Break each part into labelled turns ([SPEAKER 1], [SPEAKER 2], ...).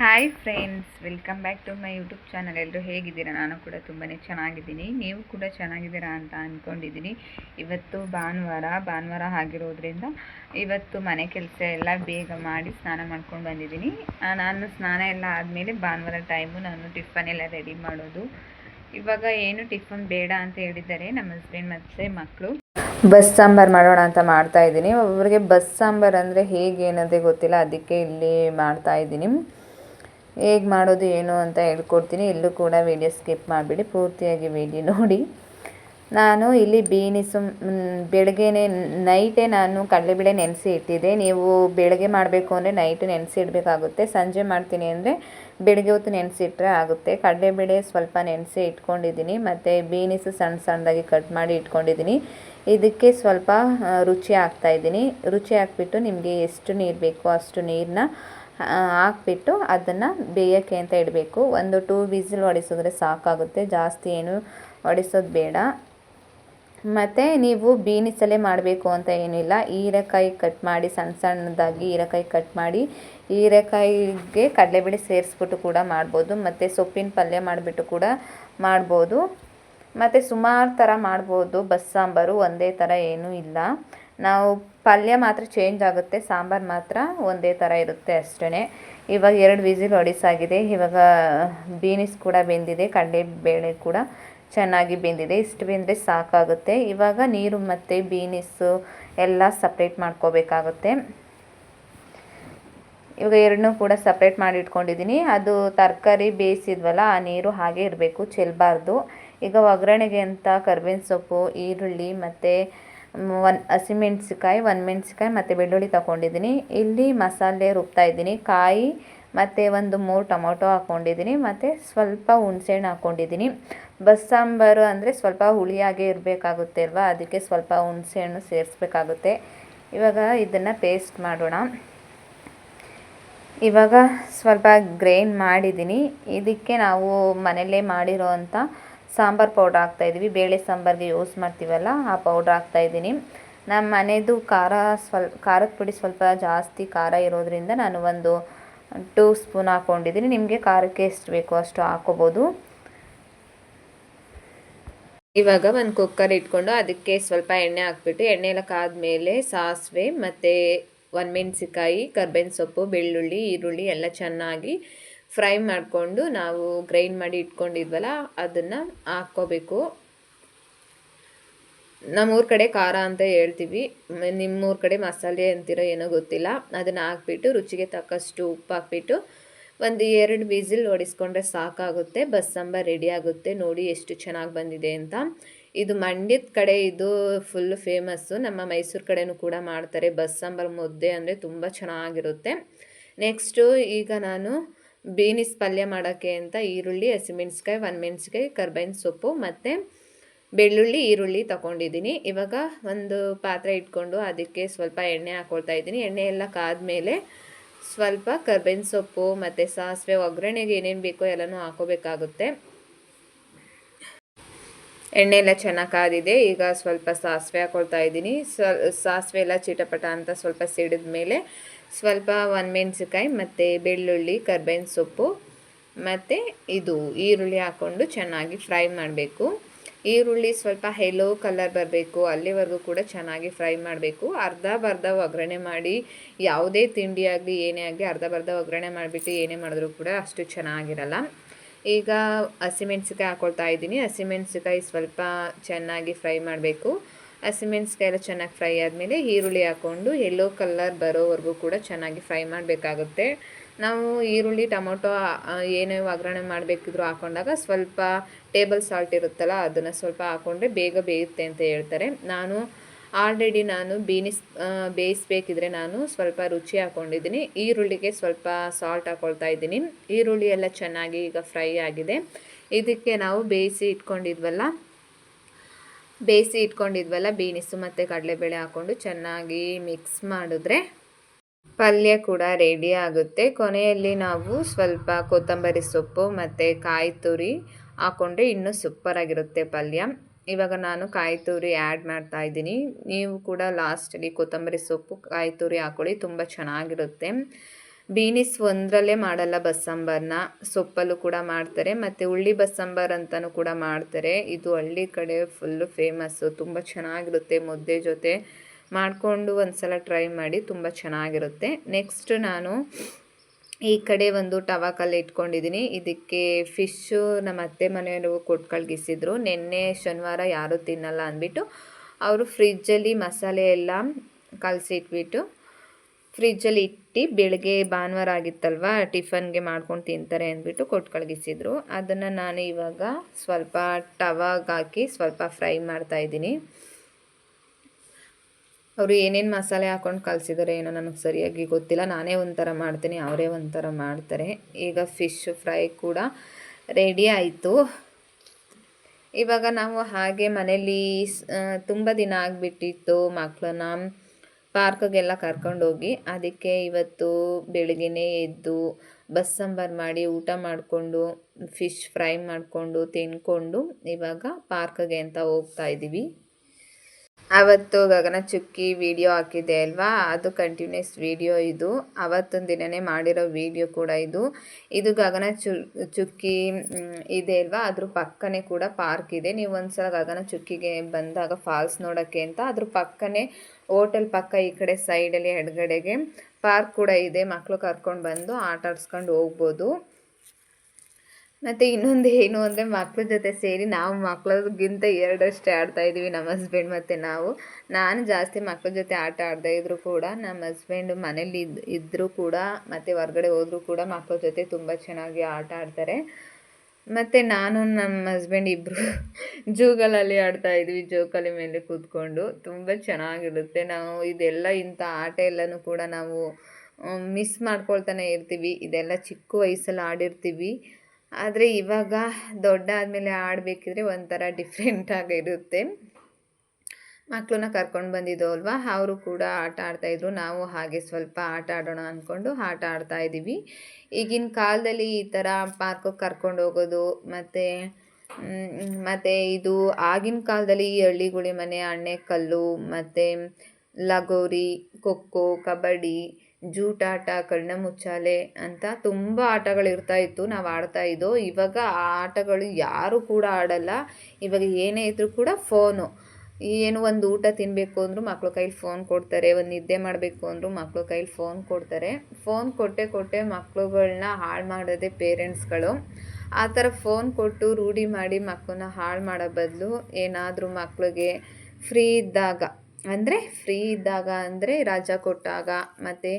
[SPEAKER 1] Hi friends welcome back to my YouTube channel ಎಲ್ಲರೂ ಹೇಗಿದ್ದೀರಾ? ನಾನು ಕೂಡ ತುಂಬಾ ಚೆನ್ನಾಗಿದ್ದೀನಿ. ನೀವು ಕೂಡ ಚೆನ್ನಾಗಿದ್ದೀರಾ ಅಂತ ಅಂದ್ಕೊಂಡಿದ್ದೀನಿ ಇವತ್ತು ಭಾನುವಾರ ಭಾನುವಾರ ಆಗಿರೋದ್ರಿಂದ ಇವತ್ತು ಮನೆ ಕೆಲಸ ಎಲ್ಲ ಬೇಗ ಮಾಡಿ ಸ್ನಾನ ಮಾಡ್ಕೊಂಡು ಬಂದಿದ್ದೀನಿ. ನಾನು ಸ್ನಾನ ಎಲ್ಲ ಆದಮೇಲೆ ಭಾನುವಾರ ಟೈಮು ನಾನು ಟಿಫನ್ ಎಲ್ಲ ರೆಡಿ ಮಾಡೋದು. ಇವಾಗ ಏನು ಟಿಫನ್ ಬೇಡ ಅಂತ ಹೇಳಿದ್ದಾರೆ ನಮ್ಮ ಹಸ್ಬೆಂಡ್ ಮತ್ತು ಮಕ್ಕಳು ಬಸ್ ಸಾಂಬಾರು ಮಾಡೋಣ ಅಂತ ಮಾಡ್ತಾ ಇದ್ದೀನಿ. ಒಬ್ಬರಿಗೆ ಬಸ್ ಸಾಂಬಾರು ಅಂದರೆ ಹೇಗೆ ಏನಂತ ಗೊತ್ತಿಲ್ಲ. ಅದಕ್ಕೆ ಇಲ್ಲಿ ಮಾಡ್ತಾ ಇದ್ದೀನಿ. ಹೇಗೆ ಮಾಡೋದು ಏನು ಅಂತ ಹೇಳ್ಕೊಡ್ತೀನಿ. ಎಲ್ಲೂ ಕೂಡ ವೀಡಿಯೋ ಸ್ಕಿಪ್ ಮಾಡಿಬಿಡಿ. ಪೂರ್ತಿಯಾಗಿ ವೀಡಿಯೋ ನೋಡಿ. ನಾನು ಇಲ್ಲಿ ಬೀನಿಸು ಬೆಳಗ್ಗೆನೆ ನೈಟೇ ನಾನು ಕಡಲೆಬೇಳೆ ನೆನೆಸಿ ಇಟ್ಟಿದ್ದೆ. ನೀವು ಬೆಳಗ್ಗೆ ಮಾಡಬೇಕು ಅಂದರೆ ನೈಟು ನೆನೆಸಿ ಇಡಬೇಕಾಗುತ್ತೆ. ಸಂಜೆ ಮಾಡ್ತೀನಿ ಅಂದರೆ ಬೆಳಗ್ಗೆ ಹೊತ್ತು ನೆನೆಸಿಟ್ರೆ ಆಗುತ್ತೆ. ಕಡಲೆಬೇಳೆ ಸ್ವಲ್ಪ ನೆನೆಸಿ ಇಟ್ಕೊಂಡಿದ್ದೀನಿ. ಮತ್ತು ಬೀನಿಸು ಸಣ್ಣ ಸಣ್ಣದಾಗಿ ಕಟ್ ಮಾಡಿ ಇಟ್ಕೊಂಡಿದ್ದೀನಿ. ಇದಕ್ಕೆ ಸ್ವಲ್ಪ, ರುಚಿ ಹಾಕ್ತಾಯಿದ್ದೀನಿ ರುಚಿ ಹಾಕ್ಬಿಟ್ಟು ನಿಮಗೆ ಎಷ್ಟು ನೀರು ಬೇಕೋ ಅಷ್ಟು ನೀರನ್ನ ಹಾಕ್ಬಿಟ್ಟು ಅದನ್ನು ಬೇಯೋಕ್ಕೆ ಅಂತ ಇಡಬೇಕು. ಒಂದು ಟೂ ವಿಸಿಲ್ ಹೊಡಿಸಿದ್ರೆ ಸಾಕಾಗುತ್ತೆ. ಜಾಸ್ತಿ ಏನು ಹೊಡಿಸೋದು ಬೇಡ. ಮತ್ತು ನೀವು ಬೀನಿಸಲ್ಲೇ ಮಾಡಬೇಕು ಅಂತ ಏನಿಲ್ಲ. ಹೀರೆಕಾಯಿ ಕಟ್ ಮಾಡಿ ಸಣ್ಣ ಸಣ್ಣದಾಗಿ ಹೀರೆಕಾಯಿ ಕಟ್ ಮಾಡಿ, ಹೀರೆಕಾಯಿಗೆ ಕಡಲೆಬೇಳೆ ಸೇರಿಸ್ಬಿಟ್ಟು ಕೂಡ ಮಾಡ್ಬೋದು. ಮತ್ತು ಸೊಪ್ಪಿನ ಪಲ್ಯ ಮಾಡಿಬಿಟ್ಟು ಕೂಡ ಮಾಡ್ಬೋದು. ಮತ್ತು ಸುಮಾರು ಥರ ಮಾಡ್ಬೋದು. ಬಸ್ ಸಾಂಬಾರು ಒಂದೇ ಥರ ಏನೂ ಇಲ್ಲ. ನಾವು ಪಲ್ಯ ಮಾತ್ರ ಚೇಂಜ್ ಆಗುತ್ತೆ, ಸಾಂಬಾರು ಮಾತ್ರ ಒಂದೇ ಥರ ಇರುತ್ತೆ ಅಷ್ಟೇ ಇವಾಗ ಎರಡು ವಿಸಿಲ್ ಹೊಡಿಸಾಗಿದೆ, ಇವಾಗ ಬೀನಿಸ್ ಕೂಡ ಬೆಂದಿದೆ, ಕಡಲೆಬೇಳೆ ಕೂಡ ಚೆನ್ನಾಗಿ ಬೆಂದಿದೆ. ಇಷ್ಟು ಬೆಂದರೆ ಸಾಕಾಗುತ್ತೆ. ಇವಾಗ ನೀರು ಮತ್ತು ಬೀನಿಸ್ಸು ಎಲ್ಲ ಸಪ್ರೇಟ್ ಮಾಡ್ಕೋಬೇಕಾಗುತ್ತೆ. ಇವಾಗ ಎರಡನ್ನೂ ಕೂಡ ಸಪ್ರೇಟ್ ಮಾಡಿ ಇಟ್ಕೊಂಡಿದ್ದೀನಿ ಅದು ತರಕಾರಿ ಬೇಯಿಸಿದ್ವಲ್ಲ, ಆ ನೀರು ಹಾಗೆ ಇರಬೇಕು ಚೆಲ್ಲಬಾರ್ದು ಈಗ ಒಗ್ಗರಣೆಗೆ ಅಂತ ಕರ್ಬೇವಿನ ಸೊಪ್ಪು, ಈರುಳ್ಳಿ ಮತ್ತು ಒಂದು ಹಸಿಮೆಣ್ಸಿಕಾಯಿ ಒಂದು ಮೆಣಸಿಕಾಯಿ ಮತ್ತು ಬೆಳ್ಳುಳ್ಳಿ ತಗೊಂಡಿದ್ದೀನಿ. ಇಲ್ಲಿ ಮಸಾಲೆ ರುಬ್ತಾ ಇದ್ದೀನಿ. ಕಾಯಿ ಮತ್ತು ಒಂದು ಮೂರು ಟೊಮೊಟೊ ಹಾಕ್ಕೊಂಡಿದ್ದೀನಿ ಮತ್ತು ಸ್ವಲ್ಪ ಹುಣಸೆಹಣ್ಣು ಹಾಕ್ಕೊಂಡಿದ್ದೀನಿ ಬಸ್ಸಾಂಬಾರು ಅಂದರೆ ಸ್ವಲ್ಪ ಹುಳಿಯಾಗೆ ಇರಬೇಕಾಗುತ್ತೆ ಅಲ್ವಾ? ಅದಕ್ಕೆ ಸ್ವಲ್ಪ ಹುಣಸೆಹಣ್ಣು ಸೇರಿಸ್ಬೇಕಾಗುತ್ತೆ. ಇವಾಗ ಇದನ್ನು ಪೇಸ್ಟ್ ಮಾಡೋಣ. ಇವಾಗ ಸ್ವಲ್ಪ ಗ್ರೈಂಡ್ ಮಾಡಿದ್ದೀನಿ. ಇದಕ್ಕೆ ನಾವು ಮನೆಯಲ್ಲೇ ಮಾಡಿರೋ ಅಂಥ ಸಾಂಬಾರು ಪೌಡ್ರ್ ಹಾಕ್ತಾಯಿದ್ದೀವಿ ಬೇಳೆ ಸಾಂಬಾರಿಗೆ ಯೂಸ್ ಮಾಡ್ತೀವಲ್ಲ, ಆ ಪೌಡ್ರ್ ಹಾಕ್ತಾಯಿದ್ದೀನಿ ನಮ್ಮ ಮನೆಯದು ಖಾರ ಸ್ವಲ್, ಖಾರದ ಪುಡಿ ಸ್ವಲ್ಪ ಜಾಸ್ತಿ ಖಾರ ಇರೋದ್ರಿಂದ ನಾನು ಒಂದು ಟೂ ಸ್ಪೂನ್ ಹಾಕ್ಕೊಂಡಿದ್ದೀನಿ ನಿಮಗೆ ಖಾರಕ್ಕೆ ಎಷ್ಟು ಬೇಕು ಅಷ್ಟು ಹಾಕೋಬೋದು. ಇವಾಗ ಒಂದು ಕುಕ್ಕರ್ ಇಟ್ಕೊಂಡು ಅದಕ್ಕೆ ಸ್ವಲ್ಪ ಎಣ್ಣೆ ಹಾಕ್ಬಿಟ್ಟು, ಎಣ್ಣೆ ಎಲ್ಲ ಕಾದ್ಮೇಲೆ ಸಾಸಿವೆ ಮತ್ತು ಒಣಮೆಣ್ಸಿಕಾಯಿ ಕರ್ಬೇವಿನ ಸೊಪ್ಪು, ಬೆಳ್ಳುಳ್ಳಿ, ಈರುಳ್ಳಿ ಎಲ್ಲ ಚೆನ್ನಾಗಿ ಫ್ರೈ ಮಾಡಿಕೊಂಡು ನಾವು ಗ್ರೈಂಡ್ ಮಾಡಿ ಇಟ್ಕೊಂಡಿದ್ವಲ್ಲ, ಅದನ್ನು ಹಾಕ್ಕೋಬೇಕು. ನಮ್ಮೂರ ಕಡೆ ಖಾರ ಅಂತ ಹೇಳ್ತೀವಿ. ನಿಮ್ಮೂರ ಕಡೆ ಮಸಾಲೆ ಅಂತಿರೋ ಏನೋ ಗೊತ್ತಿಲ್ಲ. ಅದನ್ನು ಹಾಕ್ಬಿಟ್ಟು ರುಚಿಗೆ ತಕ್ಕಷ್ಟು ಉಪ್ಪು ಹಾಕ್ಬಿಟ್ಟು ಒಂದು ಎರಡು ವಿಸಿಲ್ ಹೊಡಿಸ್ಕೊಂಡ್ರೆ ಸಾಕಾಗುತ್ತೆ. ಬಸ್ ಸಾಂಬಾರ್ ರೆಡಿ ಆಗುತ್ತೆ. ನೋಡಿ ಎಷ್ಟು ಚೆನ್ನಾಗಿ ಬಂದಿದೆ ಅಂತ. ಇದು ಮಂಡ್ಯದ ಕಡೆ ಇದು ಫುಲ್ ಫೇಮಸ್ಸು ನಮ್ಮ ಮೈಸೂರು ಕಡೆನೂ ಕೂಡ ಮಾಡ್ತಾರೆ. ಬಸ್ ಸಾಂಬಾರು ಮುದ್ದೆ ಅಂದರೆ ತುಂಬ ಚೆನ್ನಾಗಿರುತ್ತೆ. ನೆಕ್ಸ್ಟು ಈಗ ನಾನು ಬೀನಿಸ್ ಪಲ್ಯ ಮಾಡೋಕ್ಕೆ ಅಂತ ಈರುಳ್ಳಿ ಹಸಿಮೆಣ್ಸಿಕಾಯಿ ಒಣಮೆಣ್ಸಿಕಾಯಿ ಕರ್ಬೇವಿನ ಸೊಪ್ಪು ಮತ್ತು ಬೆಳ್ಳುಳ್ಳಿ, ಈರುಳ್ಳಿ ತಗೊಂಡಿದ್ದೀನಿ. ಇವಾಗ ಒಂದು ಪಾತ್ರೆ ಇಟ್ಕೊಂಡು ಅದಕ್ಕೆ ಸ್ವಲ್ಪ ಎಣ್ಣೆ ಹಾಕ್ಕೊಳ್ತಾ ಇದ್ದೀನಿ. ಎಣ್ಣೆ ಎಲ್ಲ ಕಾದ್ಮೇಲೆ ಸ್ವಲ್ಪ ಕರ್ಬೇವಿನ ಸೊಪ್ಪು ಮತ್ತು ಸಾಸಿವೆ, ಒಗ್ಗರಣೆಗೆ ಏನೇನು ಬೇಕೋ ಎಲ್ಲನೂ ಹಾಕೋಬೇಕಾಗುತ್ತೆ. ಎಣ್ಣೆ ಎಲ್ಲ ಚೆನ್ನಾಗಿ ಕಾದಿದೆ. ಈಗ ಸ್ವಲ್ಪ ಸಾಸಿವೆ ಹಾಕೊಳ್ತಾ ಇದ್ದೀನಿ. ಸ್ವ ಸಾಸಿವೆ ಎಲ್ಲ ಚಿಟಪಟ ಅಂತ ಸ್ವಲ್ಪ ಸಿಡಿದ ಮೇಲೆ ಸ್ವಲ್ಪ ಒಣಮೆಣ್ಸಿಕಾಯಿ ಮತ್ತು ಬೆಳ್ಳುಳ್ಳಿ, ಕರ್ಬೇವಿನ ಸೊಪ್ಪು, ಮತ್ತು ಇದು ಈರುಳ್ಳಿ ಹಾಕ್ಕೊಂಡು ಚೆನ್ನಾಗಿ ಫ್ರೈ ಮಾಡಬೇಕು. ಈರುಳ್ಳಿ ಸ್ವಲ್ಪ ಹೆಲೋ ಕಲರ್ ಬರಬೇಕು, ಅಲ್ಲಿವರೆಗೂ ಕೂಡ ಚೆನ್ನಾಗಿ ಫ್ರೈ ಮಾಡಬೇಕು. ಅರ್ಧ ಬರ್ಧ ಒಗ್ಗರಣೆ ಮಾಡಿ, ಯಾವುದೇ ತಿಂಡಿ ಆಗಲಿ, ಏನೇ ಆಗಲಿ, ಅರ್ಧ ಬರ್ಧ ಒಗ್ಗರಣೆ ಮಾಡಿಬಿಟ್ಟು ಏನೇ ಮಾಡಿದ್ರೂ ಕೂಡ ಅಷ್ಟು ಚೆನ್ನಾಗಿರಲ್ಲ. ಈಗ ಹಸಿಮೆಣ್ಸಿಕಾಯಿ ಹಾಕ್ಕೊಳ್ತಾ ಇದ್ದೀನಿ. ಹಸಿಮೆಣ್ಸಿಕಾಯಿ ಸ್ವಲ್ಪ ಚೆನ್ನಾಗಿ ಫ್ರೈ ಮಾಡಬೇಕು. ಹಸಿಮೆಣ್ಸಿಕಾಯಿ ಎಲ್ಲ ಚೆನ್ನಾಗಿ ಫ್ರೈ ಆದಮೇಲೆ ಈರುಳ್ಳಿ ಹಾಕ್ಕೊಂಡು ಎಲ್ಲೋ ಕಲರ್ ಬರೋವರೆಗೂ ಕೂಡ ಚೆನ್ನಾಗಿ ಫ್ರೈ ಮಾಡಬೇಕಾಗುತ್ತೆ. ನಾವು ಈರುಳ್ಳಿ, ಟೊಮೊಟೊ ಏನೇ ಒಗ್ಗರಣೆ ಮಾಡಬೇಕಿದ್ರು ಹಾಕೊಂಡಾಗ ಸ್ವಲ್ಪ ಟೇಬಲ್ ಸಾಲ್ಟ್ ಇರುತ್ತಲ್ಲ ಅದನ್ನು ಸ್ವಲ್ಪ ಹಾಕ್ಕೊಂಡ್ರೆ ಬೇಗ ಬೇಯುತ್ತೆ ಅಂತ ಹೇಳ್ತಾರೆ. ನಾನು ಆಲ್ರೆಡಿ ನಾನು ಬೀನಿಸ್ ಬೇಯಿಸ್ಬೇಕಿದ್ರೆ ನಾನು ಸ್ವಲ್ಪ ರುಚಿ ಹಾಕ್ಕೊಂಡಿದ್ದೀನಿ ಈರುಳ್ಳಿಗೆ ಸ್ವಲ್ಪ ಸಾಲ್ಟ್ ಹಾಕ್ಕೊಳ್ತಾ ಇದ್ದೀನಿ. ಈರುಳ್ಳಿ ಎಲ್ಲ ಚೆನ್ನಾಗಿ ಈಗ ಫ್ರೈ ಆಗಿದೆ. ಇದಕ್ಕೆ ನಾವು ಬೇಯಿಸಿ ಇಟ್ಕೊಂಡಿದ್ವಲ್ಲ ಬೇಯಿಸಿ ಇಟ್ಕೊಂಡಿದ್ವಲ್ಲ, ಬೀನಿಸು ಮತ್ತು ಕಡಲೆಬೇಳೆ ಹಾಕ್ಕೊಂಡು ಚೆನ್ನಾಗಿ ಮಿಕ್ಸ್ ಮಾಡಿದ್ರೆ ಪಲ್ಯ ಕೂಡ ರೆಡಿ ಆಗುತ್ತೆ. ಕೊನೆಯಲ್ಲಿ ನಾವು ಸ್ವಲ್ಪ ಕೊತ್ತಂಬರಿ ಸೊಪ್ಪು ಮತ್ತು ಕಾಯಿ ತುರಿ ಹಾಕ್ಕೊಂಡ್ರೆ ಇನ್ನೂ ಸೂಪರಾಗಿರುತ್ತೆ ಪಲ್ಯ. ಇವಾಗ ನಾನು ಕಾಯಿ ತುರಿ ಆ್ಯಡ್ ಮಾಡ್ತಾ ಇದ್ದೀನಿ. ನೀವು ಕೂಡ ಲಾಸ್ಟಲ್ಲಿ ಕೊತ್ತಂಬರಿ ಸೊಪ್ಪು, ಕಾಯಿ ತುರಿ ಹಾಕ್ಕೊಳ್ಳಿ ತುಂಬ ಚೆನ್ನಾಗಿರುತ್ತೆ. ಬೀನಿಸ್ ಒಂದರಲ್ಲೇ ಮಾಡಲ್ಲ ಬಸ್ಸಾಂಬಾರನ್ನ ಸೊಪ್ಪಲ್ಲೂ ಕೂಡ ಮಾಡ್ತಾರೆ, ಮತ್ತು ಉಳ್ಳಿ ಬಸ್ಸಾಂಬಾರ್ ಅಂತಲೂ ಕೂಡ ಮಾಡ್ತಾರೆ. ಇದು ಹಳ್ಳಿ ಕಡೆ ಫುಲ್ಲು ಫೇಮಸ್ಸು ತುಂಬ ಚೆನ್ನಾಗಿರುತ್ತೆ ಮುದ್ದೆ ಜೊತೆ. ಮಾಡಿಕೊಂಡು ಒಂದು ಸಲ ಟ್ರೈ ಮಾಡಿ ತುಂಬ ಚೆನ್ನಾಗಿರುತ್ತೆ. ನೆಕ್ಸ್ಟ್ ನಾನು ಈ ಕಡೆ ಒಂದು ಟವಾ ಕಲ್ಲು ಇಟ್ಕೊಂಡಿದ್ದೀನಿ. ಇದಕ್ಕೆ ಫಿಶ್ಶು ನಮ್ಮ ಅತ್ತೆ ಮನೆಯವರು ಕೊಟ್ಟು ಕಳ್ಗಿಸಿದ್ರು. ನಿನ್ನೆ ಶನಿವಾರ ಯಾರೂ ತಿನ್ನಲ್ಲ ಅಂದ್ಬಿಟ್ಟು, ಅವರು ಫ್ರಿಜ್ಜಲ್ಲಿ ಮಸಾಲೆ ಎಲ್ಲ ಕಲಸಿಟ್ಬಿಟ್ಟು ಫ್ರಿಜ್ಜಲ್ಲಿ ಇಟ್ಟು ಬೆಳಗ್ಗೆ ಭಾನುವಾರ ಆಗಿತ್ತಲ್ವ, ಟಿಫನ್ಗೆ ಮಾಡ್ಕೊಂಡು ತಿಂತಾರೆ ಅಂದ್ಬಿಟ್ಟು ಕೊಟ್ಟು ಕಳಗಿಸಿದ್ರು. ಅದನ್ನು ನಾನು ಇವಾಗ ಸ್ವಲ್ಪ ಟವಾಗ ಹಾಕಿ ಸ್ವಲ್ಪ ಫ್ರೈ ಮಾಡ್ತಾಯಿದ್ದೀನಿ ಅವರು ಏನೇನು ಮಸಾಲೆ ಹಾಕೊಂಡು ಕಲಿಸಿದ್ದಾರೆ ಏನೋ ನನಗೆ ಸರಿಯಾಗಿ ಗೊತ್ತಿಲ್ಲ. ನಾನೇ ಒಂಥರ ಮಾಡ್ತೀನಿ, ಅವರೇ ಒಂಥರ ಮಾಡ್ತಾರೆ. ಈಗ ಫಿಶ್ ಫ್ರೈ ಕೂಡ ರೆಡಿ ಆಯಿತು. ಇವಾಗ ನಾವು ಹಾಗೆ ಮನೇಲಿ ತುಂಬ ದಿನ ಆಗಿಬಿಟ್ಟಿತ್ತು ಮಕ್ಕಳನ್ನ ಪಾರ್ಕ್ಗೆಲ್ಲ ಕರ್ಕೊಂಡೋಗಿ ಅದಕ್ಕೆ ಇವತ್ತು ಬೆಳಗ್ಗೆನೇ ಎದ್ದು ಬಸ್ ಸಾಂಬಾರು ಮಾಡಿ ಊಟ ಮಾಡಿಕೊಂಡು ಫಿಶ್ ಫ್ರೈ ಮಾಡಿಕೊಂಡು ತಿನ್ಕೊಂಡು ಇವಾಗ ಪಾರ್ಕ್ಗೆ ಅಂತ ಹೋಗ್ತಾ ಇದ್ದೀವಿ. ಅವತ್ತು ಗಗನ ಚುಕ್ಕಿ ವಿಡಿಯೋ ಹಾಕಿದ್ದೆ ಅಲ್ವಾ? ಅದು ಕಂಟಿನ್ಯೂಸ್ ವಿಡಿಯೋ ಇದು. ಅವತ್ತೊಂದು ದಿನವೇ ಮಾಡಿರೋ ವಿಡಿಯೋ ಕೂಡ ಇದು. ಇದು ಗಗನ ಚುಕ್ಕಿ ಇದೆ ಅಲ್ವಾ? ಅದ್ರ ಪಕ್ಕನೇ ಕೂಡ ಪಾರ್ಕ್ ಇದೆ. ನೀವು ಒಂದ್ಸಲ ಗಗನ ಚುಕ್ಕಿಗೆ ಬಂದಾಗ ಫಾಲ್ಸ್ ನೋಡೋಕ್ಕೆ ಅಂತ ಅದ್ರ ಪಕ್ಕನೇ ಹೋಟೆಲ್ ಪಕ್ಕ ಈ ಕಡೆ ಸೈಡಲ್ಲಿ ಎಡಗಡೆಗೆ ಪಾರ್ಕ್ ಕೂಡ ಇದೆ. ಮಕ್ಕಳು ಕರ್ಕೊಂಡು ಬಂದು ಆಟ ಆಡಿಸ್ಕೊಂಡು ಹೋಗ್ಬೋದು. ಮತ್ತು ಇನ್ನೊಂದು ಏನು ಅಂದರೆ ಮಕ್ಕಳ ಜೊತೆ ಸೇರಿ ನಾವು ಮಕ್ಳಿಗಿಂತ ಎರಡಷ್ಟೇ ಆಡ್ತಾ ಇದ್ದೀವಿ, ನಮ್ಮ ಹಸ್ಬೆಂಡ್ ಮತ್ತು ನಾವು. ನಾನು ಜಾಸ್ತಿ ಮಕ್ಕಳ ಜೊತೆ ಆಟ ಆಡ್ತಾ ಇದ್ದರೂ ಕೂಡ, ನಮ್ಮ ಹಸ್ಬೆಂಡ್ ಮನೇಲಿ ಇದ್ದು ಇದ್ದರೂ ಕೂಡ, ಮತ್ತು ಹೊರ್ಗಡೆ ಹೋದರೂ ಕೂಡ ಮಕ್ಕಳ ಜೊತೆ ತುಂಬ ಚೆನ್ನಾಗಿ ಆಟ ಆಡ್ತಾರೆ. ಮತ್ತು ನಾನು ನಮ್ಮ ಹಸ್ಬೆಂಡ್ ಇಬ್ಬರು ಜೂಗಲಲ್ಲಿ ಆಡ್ತಾ ಇದ್ವಿ, ಜೋಕಾಲಿ ಮೇಲೆ ಕೂತ್ಕೊಂಡು. ತುಂಬ ಚೆನ್ನಾಗಿರುತ್ತೆ. ನಾವು ಇದೆಲ್ಲ ಇಂಥ ಆಟ ಎಲ್ಲನೂ ಕೂಡ ನಾವು ಮಿಸ್ ಮಾಡ್ಕೊಳ್ತಾನೆ ಇರ್ತೀವಿ. ಇದೆಲ್ಲ ಚಿಕ್ಕ ವಯಸ್ಸಲ್ಲಿ ಆಡಿರ್ತೀವಿ. ಆದರೆ ಇವಾಗ ದೊಡ್ಡ ಆದಮೇಲೆ ಆಡಬೇಕಿದ್ರೆ ಒಂಥರ ಡಿಫ್ರೆಂಟಾಗಿರುತ್ತೆ ಮಕ್ಕಳನ್ನ ಕರ್ಕೊಂಡು ಬಂದಿದ್ದೋ ಅಲ್ವಾ? ಅವರು ಕೂಡ ಆಟ ಆಡ್ತಾಯಿದ್ರು ನಾವು ಹಾಗೆ ಸ್ವಲ್ಪ ಆಟ ಆಡೋಣ ಅಂದ್ಕೊಂಡು ಆಟ ಆಡ್ತಾ ಇದ್ದೀವಿ. ಈಗಿನ ಕಾಲದಲ್ಲಿ ಈ ಥರ ಪಾರ್ಕಿಗೆ ಕರ್ಕೊಂಡು ಹೋಗೋದು, ಮತ್ತು ಮತ್ತು ಇದು ಆಗಿನ ಕಾಲದಲ್ಲಿ ಹಳ್ಳಿಗುಳಿ ಮನೆ ಅಣ್ಣೆ ಕಲ್ಲು ಮತ್ತು ಲಗೋರಿ, ಖೋಖೋ, ಕಬಡ್ಡಿ ಜೂಟಾಟ ಕಣ್ಣ ಮುಚ್ಚಾಲೆ ಅಂತ ತುಂಬ ಆಟಗಳಿರ್ತಾ ಇತ್ತು. ನಾವು ಆಡ್ತಾ ಇದ್ದೋ. ಇವಾಗ ಆ ಆಟಗಳು ಯಾರು ಕೂಡ ಆಡಲ್ಲ. ಇವಾಗ ಏನೇ ಇದ್ದರೂ ಕೂಡ ಫೋನು ಏನು ಒಂದು ಊಟ ತಿನ್ನಬೇಕು ಅಂದರೂ ಮಕ್ಳ ಕೈಲಿ ಫೋನ್ ಕೊಡ್ತಾರೆ, ಒಂದು ನಿದ್ದೆ ಮಾಡಬೇಕು ಅಂದರೂ ಮಕ್ಳ ಕೈಲಿ ಫೋನ್ ಕೊಡ್ತಾರೆ. ಫೋನ್ ಕೊಟ್ಟೆ ಕೊಟ್ಟೆ ಮಕ್ಕಳುಗಳನ್ನ ಹಾಳು ಮಾಡೋದೇ ಪೇರೆಂಟ್ಸ್ಗಳು ಆ ಥರ ಫೋನ್ ಕೊಟ್ಟು ರೂಢಿ ಮಾಡಿ ಮಕ್ಕಳನ್ನ ಹಾಳು ಮಾಡೋ ಬದಲು ಏನಾದರೂ ಮಕ್ಕಳಿಗೆ ಫ್ರೀ ಇದ್ದಾಗ, ಅಂದರೆ ಫ್ರೀ ಇದ್ದಾಗ ಅಂದರೆ ರಜಾ ಕೊಟ್ಟಾಗ, ಮತ್ತು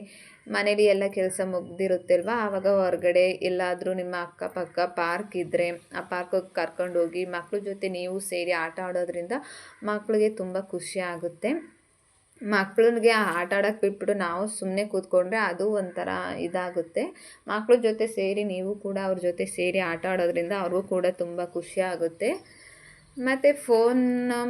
[SPEAKER 1] ಮನೇಲಿ ಎಲ್ಲ ಕೆಲಸ ಮುಗ್ದಿರುತ್ತಲ್ವ? ಆವಾಗ ಹೊರಗಡೆ ಎಲ್ಲಾದರೂ ನಿಮ್ಮ ಅಕ್ಕಪಕ್ಕ ಪಾರ್ಕ್ ಇದ್ದರೆ ಆ ಪಾರ್ಕಿಗೆ ಕರ್ಕೊಂಡೋಗಿ ಮಕ್ಕಳ ಜೊತೆ ನೀವು ಸೇರಿ ಆಟ ಆಡೋದ್ರಿಂದ ಮಕ್ಕಳಿಗೆ ತುಂಬ ಖುಷಿ ಆಗುತ್ತೆ. ಮಕ್ಳಿಗೆ ಆಟ ಆಡೋಕ್ಕೆ ಬಿಟ್ಬಿಟ್ಟು ನಾವು ಸುಮ್ಮನೆ ಕೂತ್ಕೊಂಡ್ರೆ ಅದು ಒಂಥರ ಇದಾಗುತ್ತೆ. ಮಕ್ಕಳ ಜೊತೆ ಸೇರಿ ನೀವು ಕೂಡ ಅವ್ರ ಜೊತೆ ಸೇರಿ ಆಟ ಆಡೋದ್ರಿಂದ ಅವ್ರಿಗೂ ಕೂಡ ತುಂಬ ಖುಷಿ ಆಗುತ್ತೆ. ಮತ್ತು ಫೋನ್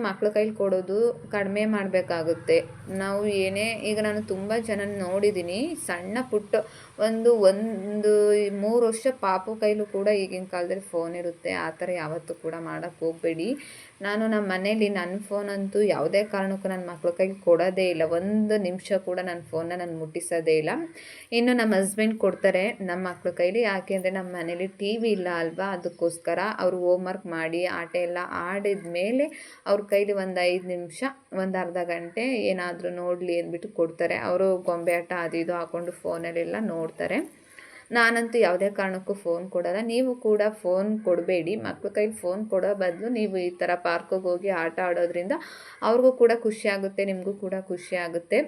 [SPEAKER 1] ಮಕ್ಳ ಕೈಲಿ ಕೊಡೋದು ಕಡಿಮೆ ಮಾಡಬೇಕಾಗುತ್ತೆ. ನಾವು ಏನೇ, ಈಗ ನಾನು ತುಂಬ ಜನ ನೋಡಿದ್ದೀನಿ ಸಣ್ಣ ಪುಟ್ಟ ಒಂದು ಒಂದು ಮೂರು ವರ್ಷ ಪಾಪು ಕೈಲೂ ಕೂಡ ಈಗಿನ ಕಾಲದಲ್ಲಿ ಫೋನ್ ಇರುತ್ತೆ. ಆ ಥರ ಯಾವತ್ತೂ ಕೂಡ ಮಾಡೋಕ್ಕೆ ಹೋಗಬೇಡಿ. ನಾನು ನಮ್ಮ ಮನೇಲಿ ನನ್ನ ಫೋನ್ ಅಂತೂ ಯಾವುದೇ ಕಾರಣಕ್ಕೂ ನನ್ನ ಮಕ್ಳ ಕೈಗೆ ಕೊಡೋದೇ ಇಲ್ಲ. ಒಂದು ನಿಮಿಷ ಕೂಡ ನನ್ನ ಫೋನ್ನ ನಾನು ಮುಟ್ಟಿಸೋದೇ ಇಲ್ಲ. ಇನ್ನು ನಮ್ಮ ಹಸ್ಬೆಂಡ್ ಕೊಡ್ತಾರೆ ನಮ್ಮ ಮಕ್ಳ ಕೈಲಿ. ಯಾಕೆ ಅಂದರೆ ನಮ್ಮ ಮನೇಲಿ ಟಿ ವಿ ಇಲ್ಲ ಅಲ್ವಾ? ಅದಕ್ಕೋಸ್ಕರ ಅವರು ಹೋಮ್ವರ್ಕ್ ಮಾಡಿ, ಆಟ ಎಲ್ಲ ಆಡಿದ ಮೇಲೆ ಅವ್ರ ಕೈಲಿ ಒಂದು ಐದು ನಿಮಿಷ, ಒಂದು ಅರ್ಧ ಗಂಟೆ ಏನಾದರೂ ನೋಡಲಿ ಅಂದ್ಬಿಟ್ಟು ಕೊಡ್ತಾರೆ. ಅವರು ಗೊಂಬೆ ಆಟ ಅದು ಇದು ಹಾಕ್ಕೊಂಡು ಫೋನಲ್ಲೆಲ್ಲ ನೋಡ್ತಾರೆ. ನಾನಂತೂ ಯಾವುದೇ ಕಾರಣಕ್ಕೂ ಫೋನ್ ಕೊಡಲ್ಲ. ನೀವು ಕೂಡ ಫೋನ್ ಕೊಡಬೇಡಿ. ಮಕ್ಕಳ ಕೈಲಿ ಫೋನ್ ಕೊಡೋ ಬದಲು ನೀವು ಈ ಥರ ಪಾರ್ಕಿಗೆ ಹೋಗಿ ಆಟ ಆಡೋದ್ರಿಂದ ಅವ್ರಿಗೂ ಕೂಡ ಖುಷಿ ಆಗುತ್ತೆ, ನಿಮಗೂ ಕೂಡ ಖುಷಿ ಆಗುತ್ತೆ.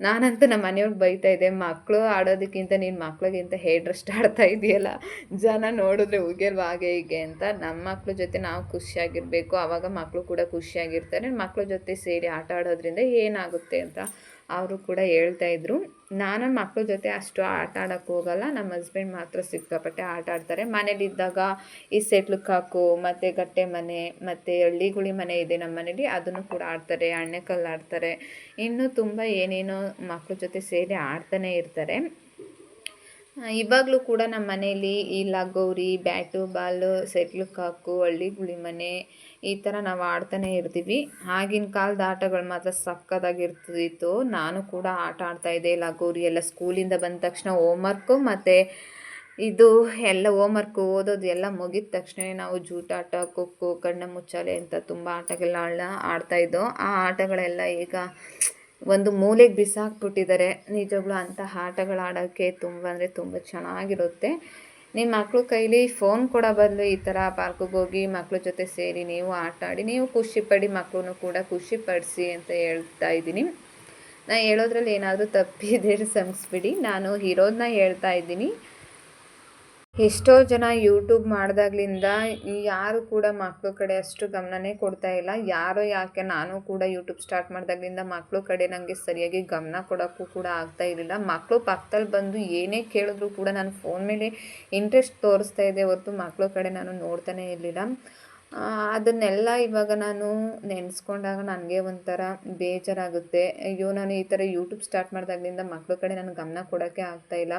[SPEAKER 1] ನಾನಂತೂ ನಮ್ಮ ಮನೆಯವ್ರಿಗೆ ಬೈತಾ ಇದ್ದೆ ಮಕ್ಕಳು ಆಡೋದಕ್ಕಿಂತ ನೀನು ಮಕ್ಳಿಗಿಂತ ಹೇಡ್ರಸ್ಟ್ ಆಡ್ತಾ ಇದೆಯಲ್ಲ. ಜನ ನೋಡಿದ್ರೆ ಉಗಿಯಲ್ವ ಹಾಗೆ ಹೀಗೆ ಅಂತ. ನಮ್ಮ ಮಕ್ಳ ಜೊತೆ ನಾವು ಖುಷಿಯಾಗಿರಬೇಕು ಆವಾಗ ಮಕ್ಕಳು ಕೂಡ ಖುಷಿಯಾಗಿರ್ತಾರೆ ಮಕ್ಕಳ ಜೊತೆ ಸೇರಿ ಆಟ ಆಡೋದ್ರಿಂದ ಏನಾಗುತ್ತೆ ಅಂತ ಅವರು ಕೂಡ ಹೇಳ್ತಾ ಇದ್ರು. ನಾನು ಮಕ್ಕಳ ಜೊತೆ ಅಷ್ಟು ಆಟ ಆಡೋಕ್ಕೆ ಹೋಗಲ್ಲ. ನಮ್ಮ ಹಸ್ಬೆಂಡ್ ಮಾತ್ರ ಸಿಕ್ಕಾಪಟ್ಟೆ ಆಟ ಆಡ್ತಾರೆ. ಮನೇಲಿದ್ದಾಗ ಈ ಸೆಟ್ಲು ಕಾಕು, ಮತ್ತು ಗಟ್ಟೆ ಮನೆ, ಮತ್ತು ಹಳ್ಳಿಗುಳಿ ಮನೆ ಇದೆ ನಮ್ಮ ಮನೇಲಿ, ಅದನ್ನು ಕೂಡ ಆಡ್ತಾರೆ. ಆಡ್ತಾರೆ. ಇನ್ನೂ ತುಂಬ ಏನೇನೋ ಮಕ್ಕಳ ಜೊತೆ ಸೇರಿ ಆಡ್ತಾನೆ ಇರ್ತಾರೆ. ಇವಾಗಲೂ ಕೂಡ ನಮ್ಮ ಮನೇಲಿ ಈ ಲಗೋರಿ, ಬ್ಯಾಟು, ಬಾಲು, ಸೆಟ್ಲು, ಕಾಕು, ಹಳ್ಳಿ ಗುಳಿ ಮನೆ ಈ ಥರ ನಾವು ಆಡ್ತಾನೆ ಇರ್ತೀವಿ. ಆಗಿನ ಕಾಲದ ಆಟಗಳು ಮಾತ್ರ ಸಕ್ಕದಾಗಿರ್ತಿತ್ತು ನಾನು ಕೂಡ ಆಟ ಆಡ್ತಾಯಿದ್ದೆ ಲಗೋರಿ ಎಲ್ಲ ಸ್ಕೂಲಿಂದ ಬಂದ ತಕ್ಷಣ ಹೋಮ್ವರ್ಕು ಮತ್ತು ಇದು ಎಲ್ಲ ಹೋಮ್ವರ್ಕು ಓದೋದು ಎಲ್ಲ ಮುಗಿದ ತಕ್ಷಣ ನಾವು ಜೂಟಾಟ ಖೋಖೋ, ಕಣ್ಣ ಮುಚ್ಚಾಲೆ ಅಂತ ತುಂಬ ಆಟಗಳನ್ನ ಆಡ್ತಾಯಿದ್ದೋ ಆ ಆಟಗಳೆಲ್ಲ ಈಗ ಒಂದು ಮೂಲೆಗೆ ಬಿಸಾಕ್ಬಿಟ್ಟಿದ್ದಾರೆ. ನಿಜವಾಗ್ಲೂ ಅಂಥ ಆಟಗಳು ಆಡೋಕ್ಕೆ ತುಂಬ ಅಂದರೆ ತುಂಬ ಚೆನ್ನಾಗಿರುತ್ತೆ. ನಿಮ್ಮ ಮಕ್ಕಳು ಕೈಲಿ ಫೋನ್ ಕೊಡೋ ಬದಲು ಈ ಥರ ಪಾರ್ಕಿಗೆ ಹೋಗಿ ಮಕ್ಳ ಜೊತೆ ಸೇರಿ ನೀವು ಆಟ ಆಡಿ, ನೀವು ಖುಷಿಪಡಿ ಮಕ್ಕಳನ್ನು ಕೂಡ ಖುಷಿ ಪಡಿಸಿ ಅಂತ ಹೇಳ್ತಾ ಇದ್ದೀನಿ. ನಾನು ಹೇಳೋದ್ರಲ್ಲಿ ಏನಾದರೂ ತಪ್ಪಿದೆ ಸಂಸ್ಬಿಡಿ. ನಾನು ಇರೋದನ್ನ ಹೇಳ್ತಾ ಇದ್ದೀನಿ. ಎಷ್ಟೋ ಜನ ಯೂಟ್ಯೂಬ್ ಮಾಡಿದಾಗ್ಲಿಂದ ಯಾರು ಕೂಡ ಮಕ್ಕಳು ಕಡೆ ಅಷ್ಟು ಗಮನನೇ ಕೊಡ್ತಾ ಇಲ್ಲ. ಯಾರೋ ಯಾಕೆ ನಾನು ಕೂಡ ಯೂಟ್ಯೂಬ್ ಸ್ಟಾರ್ಟ್ ಮಾಡಿದಾಗ್ಲಿಂದ ಮಕ್ಕಳು ಕಡೆ ನನಗೆ ಸರಿಯಾಗಿ ಗಮನ ಕೊಡೋಕ್ಕೂ ಕೂಡ ಆಗ್ತಾ ಇರಲಿಲ್ಲ. ಮಕ್ಕಳು ಪಕ್ಕದಲ್ಲಿ ಬಂದು ಏನೇ ಕೇಳಿದ್ರು ಕೂಡ ನಾನು ಫೋನ್ ಮೇಲೆ ಇಂಟ್ರೆಸ್ಟ್ ತೋರಿಸ್ತಾ ಇದ್ದೆ ಹೊರತು ಮಕ್ಕಳು ಕಡೆ ನಾನು ನೋಡ್ತಾನೆ ಇರಲಿಲ್ಲ. ಅದನ್ನೆಲ್ಲ ಇವಾಗ ನಾನು ನೆನೆಸ್ಕೊಂಡಾಗ ನನಗೆ ಒಂಥರ ಬೇಜಾರಾಗುತ್ತೆ. ಅಯ್ಯೋ, ನಾನು ಈ ಥರ ಯೂಟ್ಯೂಬ್ ಸ್ಟಾರ್ಟ್ ಮಾಡಿದಾಗ್ಲಿಂದ ಮಕ್ಕಳು ಕಡೆ ನಾನು ಗಮನ ಕೊಡೋಕ್ಕೆ ಆಗ್ತಾಯಿಲ್ಲ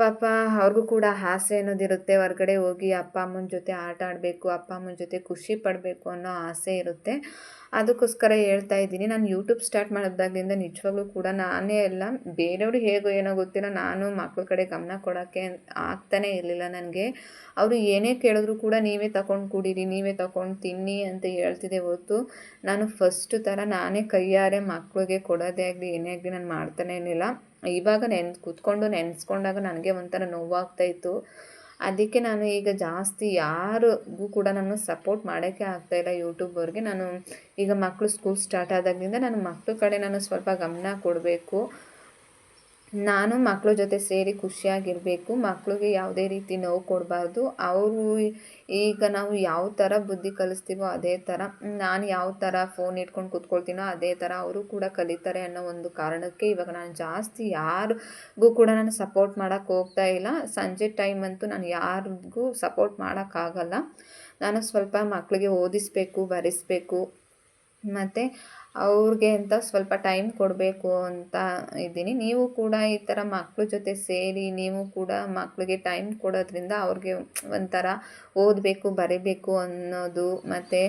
[SPEAKER 1] ಪಾಪ ಅವ್ರಿಗೂ ಕೂಡ ಆಸೆ ಅನ್ನೋದಿರುತ್ತೆ ಹೊರ್ಗಡೆ ಹೋಗಿ ಅಪ್ಪ ಅಮ್ಮನ ಜೊತೆ ಆಟ ಆಡಬೇಕು, ಅಪ್ಪ ಅಮ್ಮನ ಜೊತೆ ಖುಷಿ ಪಡಬೇಕು ಅನ್ನೋ ಆಸೆ ಇರುತ್ತೆ. ಅದಕ್ಕೋಸ್ಕರ ಹೇಳ್ತಾ ಇದ್ದೀನಿ. ನಾನು ಯೂಟ್ಯೂಬ್ ಸ್ಟಾರ್ಟ್ ಮಾಡಿದಾಗಲಿಂದ ನಿಜವಾಗ್ಲೂ ಕೂಡ ನಾನೇ ಎಲ್ಲ ಬೇರೆಯವರು ಹೇಗೋ ಏನೋ ಗೊತ್ತಿಲ್ಲ, ನಾನು ಮಕ್ಕಳ ಕಡೆ ಗಮನ ಕೊಡೋಕ್ಕೆ ಆಗ್ತಾನೇ ಇರಲಿಲ್ಲ ನನಗೆ. ಅವರು ಏನೇ ಕೇಳಿದ್ರು ಕೂಡ ನೀವೇ ತಗೊಂಡು ಕುಡೀರಿ, ನೀವೇ ತಗೊಂಡು ತಿನ್ನಿ ಅಂತ ಹೇಳ್ತಿದ್ದೆ ಹೊತ್ತು ನಾನು ಫಸ್ಟ್ ಥರ ನಾನೇ ಕೈಯಾರೆ ಮಕ್ಕಳಿಗೆ ಕೊಡೋದೇ ಆಗಲಿ, ಏನೇ ಆಗಲಿ ನಾನು ಮಾಡ್ತಾನೇ ಇರಲಿಲ್ಲ. ಇವಾಗ ನೆನ್ ಕೂತ್ಕೊಂಡು ನೆನೆಸ್ಕೊಂಡಾಗ ನನಗೆ ಒಂಥರ ನೋವಾಗ್ತಾಯಿತ್ತು ಅದಕ್ಕೆ ನಾನು ಈಗ ಜಾಸ್ತಿ ಯಾರಿಗೂ ಕೂಡ ನಾನು ಸಪೋರ್ಟ್ ಮಾಡೋಕ್ಕೆ ಆಗ್ತಾಯಿಲ್ಲ ಯೂಟ್ಯೂಬವ್ರಿಗೆ. ನಾನು ಈಗ ಮಕ್ಕಳು ಸ್ಕೂಲ್ ಸ್ಟಾರ್ಟ್ ಆದಾಗಿಂದ ನಾನು ಮಕ್ಕಳ ಕಡೆ ನಾನು ಸ್ವಲ್ಪ ಗಮನ ಕೊಡಬೇಕು. ನಾನು ಮಕ್ಕಳ ಜೊತೆ ಸೇರಿ ಖುಷಿಯಾಗಿರಬೇಕು. ಮಕ್ಕಳಿಗೆ ಯಾವುದೇ ರೀತಿ ನೋವು ಕೊಡಬಾರ್ದು. ಅವರು ಈಗ ನಾವು ಯಾವ ಥರ ಬುದ್ಧಿ ಕಲಿಸ್ತೀವೋ ಅದೇ ಥರ, ನಾನು ಯಾವ ಥರ ಫೋನ್ ಇಟ್ಕೊಂಡು ಕೂತ್ಕೊಳ್ತೀನೋ ಅದೇ ಥರ ಅವರು ಕೂಡ ಕಲಿತಾರೆ ಅನ್ನೋ ಒಂದು ಕಾರಣಕ್ಕೆ ಇವಾಗ ನಾನು ಜಾಸ್ತಿ ಯಾರಿಗೂ ಕೂಡ ನಾನು ಸಪೋರ್ಟ್ ಮಾಡೋಕ್ಕೆ ಹೋಗ್ತಾ ಇಲ್ಲ. ಸಂಜೆ ಟೈಮ್ ಅಂತೂ ನಾನು ಯಾರಿಗೂ ಸಪೋರ್ಟ್ ಮಾಡೋಕ್ಕಾಗಲ್ಲ ನಾನು ಸ್ವಲ್ಪ ಮಕ್ಕಳಿಗೆ ಓದಿಸ್ಬೇಕು, ಬರೆಸ್ಬೇಕು. ಮತ್ತು ಅವ್ರಿಗೆ ಅಂತ ಸ್ವಲ್ಪ ಟೈಮ್ ಕೊಡಬೇಕು ಅಂತ ಇದ್ದೀನಿ. ನೀವು ಕೂಡ ಈ ಥರ ಮಕ್ಕಳ ಜೊತೆ ಸೇರಿ, ನೀವು ಕೂಡ ಮಕ್ಕಳಿಗೆ ಟೈಮ್ ಕೊಡೋದ್ರಿಂದ ಅವ್ರಿಗೆ ಒಂಥರ ಓದಬೇಕು, ಬರೀಬೇಕು ಅನ್ನೋದು ಮತ್ತು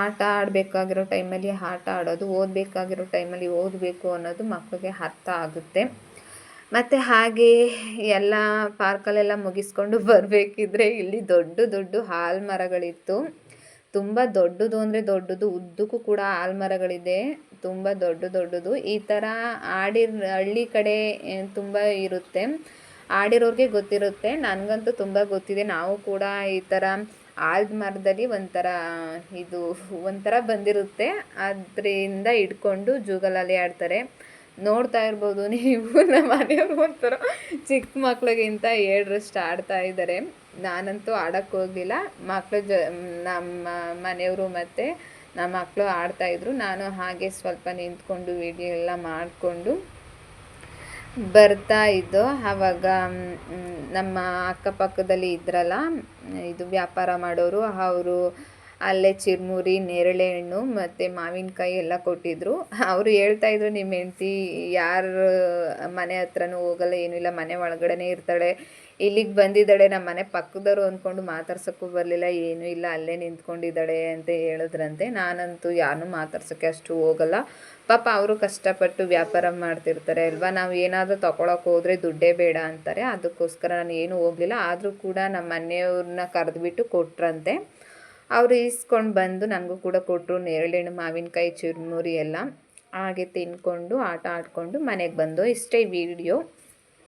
[SPEAKER 1] ಆಟ ಆಡಬೇಕಾಗಿರೋ ಟೈಮಲ್ಲಿ ಆಟ ಆಡೋದು, ಓದಬೇಕಾಗಿರೋ ಟೈಮಲ್ಲಿ ಓದಬೇಕು ಅನ್ನೋದು ಮಕ್ಕಳಿಗೆ ಅರ್ಥ ಆಗುತ್ತೆ. ಮತ್ತು ಹಾಗೆ ಎಲ್ಲ ಪಾರ್ಕಲ್ಲೆಲ್ಲ ಮುಗಿಸ್ಕೊಂಡು ಬರಬೇಕಿದ್ರೆ ಇಲ್ಲಿ ದೊಡ್ಡ ದೊಡ್ಡ ಹಾಲು ಮರಗಳಿತ್ತು ತುಂಬ ದೊಡ್ಡದು ಅಂದರೆ ದೊಡ್ಡದು, ಉದ್ದಕ್ಕೂ ಕೂಡ ಆಲ್ಮರಗಳಿದೆ, ತುಂಬ ದೊಡ್ಡ ದೊಡ್ಡದು. ಈ ಥರ ಆಡಿರ್, ಹಳ್ಳಿ ಕಡೆ ತುಂಬ ಇರುತ್ತೆ. ಆಡಿರೋರಿಗೆ ಗೊತ್ತಿರುತ್ತೆ, ನನಗಂತೂ ತುಂಬ ಗೊತ್ತಿದೆ. ನಾವು ಕೂಡ ಈ ಥರ ಆಲ್ದ ಮರದಲ್ಲಿ ಒಂಥರ, ಇದು, ಒಂಥರ ಬಂದಿರುತ್ತೆ. ಅದರಿಂದ ಇಟ್ಕೊಂಡು ಜೂಗಲಲ್ಲಿ ಆಡ್ತಾರೆ. ನೋಡ್ತಾ ಇರ್ಬೋದು ನೀವು. ನಮ್ಮ ಮನೆಯವ್ರು ಒಂಥರ ಚಿಕ್ಕ ಮಕ್ಳಿಗಿಂತ ಏಳರಷ್ಟು ಆಡ್ತಾ ಇದ್ದಾರೆ. ನಾನಂತೂ ಆಡೋಕ್ಕೆ ಹೋಗಲಿಲ್ಲ. ಮಕ್ಕಳು ಜ, ನಮ್ಮ ಮನೆಯವರು ಮತ್ತು ನಮ್ಮ ಮಕ್ಕಳು ಆಡ್ತಾಯಿದ್ರು ನಾನು ಹಾಗೆ ಸ್ವಲ್ಪ ನಿಂತ್ಕೊಂಡು ವಿಡಿಯೋ ಎಲ್ಲ ಮಾಡಿಕೊಂಡು ಬರ್ತಾ ಇದ್ದೋ. ಆವಾಗ ನಮ್ಮ ಅಕ್ಕಪಕ್ಕದಲ್ಲಿ ಇದ್ರಲ್ಲ, ಇದು ವ್ಯಾಪಾರ ಮಾಡೋರು, ಅವರು ಅಲ್ಲೇ ಚಿರ್ಮುರಿ ನೇರಳೆ ಹಣ್ಣು ಮತ್ತು ಮಾವಿನಕಾಯಿ ಎಲ್ಲ ಕೊಟ್ಟಿದ್ದರು ಅವರು ಹೇಳ್ತಾಯಿದ್ರು ನಿಮ್ಮ ಹೆಂಡ್ತಿ ಯಾರು ಮನೆ ಹತ್ರನೂ ಹೋಗಲ್ಲ, ಏನೂ ಇಲ್ಲ, ಮನೆ ಒಳಗಡೆನೇ ಇರ್ತಾಳೆ. ಇಲ್ಲಿಗೆ ಬಂದಿದ್ದಾಳೆ ನಮ್ಮ ಮನೆ ಪಕ್ಕದವರು ಅಂದ್ಕೊಂಡು ಮಾತಾಡ್ಸೋಕ್ಕೂ ಬರಲಿಲ್ಲ, ಏನೂ ಇಲ್ಲ, ಅಲ್ಲೇ ನಿಂತ್ಕೊಂಡಿದ್ದಾಳೆ ಅಂತ ಹೇಳಿದ್ರಂತೆ. ನಾನಂತೂ ಯಾರನ್ನೂ ಮಾತಾಡ್ಸೋಕ್ಕೆ ಅಷ್ಟು ಹೋಗಲ್ಲ. ಪಾಪ ಅವರು ಕಷ್ಟಪಟ್ಟು ವ್ಯಾಪಾರ ಮಾಡ್ತಿರ್ತಾರೆ ಅಲ್ವಾ? ನಾವು ಏನಾದರೂ ತೊಗೊಳಕ್ಕೆ ಹೋದರೆ ದುಡ್ಡೇ ಬೇಡ ಅಂತಾರೆ. ಅದಕ್ಕೋಸ್ಕರ ನಾನು ಏನೂ ಹೋಗಲಿಲ್ಲ. ಆದರೂ ಕೂಡ ನಮ್ಮ ಮನೆಯವ್ರನ್ನ ಕರೆದುಬಿಟ್ಟು ಕೊಟ್ರಂತೆ. ಅವರು ಈಸ್ಕೊಂಡು ಬಂದು ನನಗೂ ಕೂಡ ಕೊಟ್ಟರು ನೇರಳೆಹಣ್ಣು ಮಾವಿನಕಾಯಿ, ಚುರುಮುರಿ ಎಲ್ಲ ಹಾಗೆ ತಿನ್ಕೊಂಡು, ಆಟ ಆಡಿಕೊಂಡು ಮನೆಗೆ ಬಂದು. ಇಷ್ಟೇ ವಿಡಿಯೋ